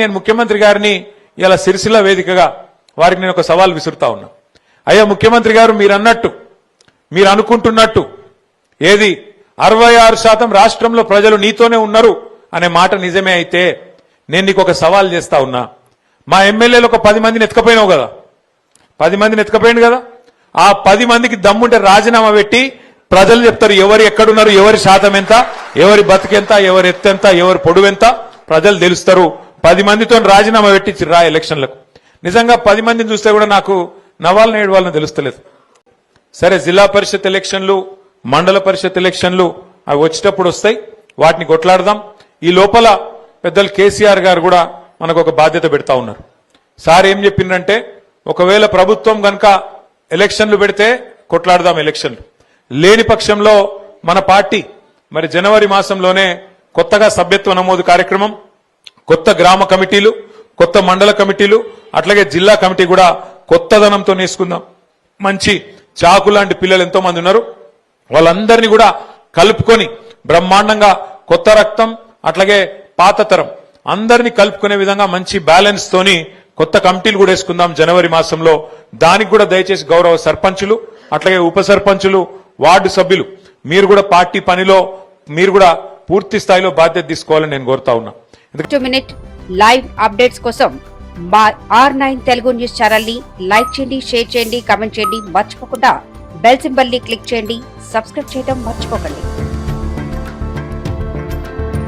నేను ముఖ్యమంత్రి గారిని ఇలా సిరిసిల్ల వేదికగా వారికి నేను ఒక సవాల్ విసురుతా ఉన్నా. అయ్యా ముఖ్యమంత్రి గారు మీరు అన్నట్టు మీరు అనుకుంటున్నట్టు ఏది అరవై ఆరు శాతం రాష్ట్రంలో ప్రజలు నీతోనే ఉన్నారు అనే మాట నిజమే అయితే నేను నీకు ఒక సవాల్ చేస్తా ఉన్నా. మా ఎమ్మెల్యేలు ఒక పది మందిని ఎత్తుకపోయినావు కదా. పది మందిని ఎత్తుకపోయింది కదా. ఆ పది మందికి దమ్ముంటే రాజీనామా పెట్టి ప్రజలు చెప్తారు ఎవరు ఎక్కడున్నారు ఎవరి శాతం ఎంత ఎవరి బతికెంత ఎవరి ఎత్తెంత ఎవరి పొడువెంత ప్రజలు తెలుస్తారు. పది మందితో రాజీనామా పెట్టించి రా ఎలక్షన్లకు. నిజంగా పది మందిని చూస్తే కూడా నాకు నవ్వాలని ఏడు వాళ్ళని తెలుస్తలేదు. సరే జిల్లా పరిషత్ ఎలక్షన్లు మండల పరిషత్ ఎలక్షన్లు అవి వచ్చేటప్పుడు వస్తాయి. వాటిని కొట్లాడదాం. ఈ లోపల పెద్దలు కేసీఆర్ గారు కూడా మనకు ఒక బాధ్యత పెడతా ఉన్నారు. సార్ ఏం చెప్పిందంటే ఒకవేళ ప్రభుత్వం కనుక ఎలక్షన్లు పెడితే కొట్లాడదాం ఎలక్షన్లు. లేని పక్షంలో మన పార్టీ మరి జనవరి మాసంలోనే కొత్తగా సభ్యత్వ నమోదు కార్యక్రమం కొత్త గ్రామ కమిటీలు కొత్త మండల కమిటీలు అట్లాగే జిల్లా కమిటీ కూడా కొత్తదనంతో నేసుకుందాం మంచి చాకు లాంటి పిల్లలు ఎంతో మంది ఉన్నారు. వాళ్ళందరినీ కూడా కలుపుకొని బ్రహ్మాండంగా కొత్త రక్తం అట్లాగే పాత తరం అందరినీ కలుపుకునే విధంగా మంచి బ్యాలెన్స్ తోని కొత్త కమిటీలు కూడా వేసుకుందాం జనవరి మాసంలో. దానికి కూడా దయచేసి గౌరవ సర్పంచులు అట్లాగే ఉప సర్పంచులు వార్డు సభ్యులు మీరు కూడా పార్టీ పనిలో మీరు కూడా పూర్తి స్థాయిలో బాధ్యత తీసుకోవాలని నేను కోరుతా ఉన్నా. టూ మినిట్ లైవ్ అప్డేట్స్ కోసం మా ఆర్ నైన్ తెలుగు న్యూస్ ఛానల్ని లైక్ చేయండి షేర్ చేయండి కామెంట్ చేయండి మర్చిపోకుండా బెల్ సింబల్ని క్లిక్ చేయండి సబ్స్క్రైబ్ చేయడం మర్చిపోకండి.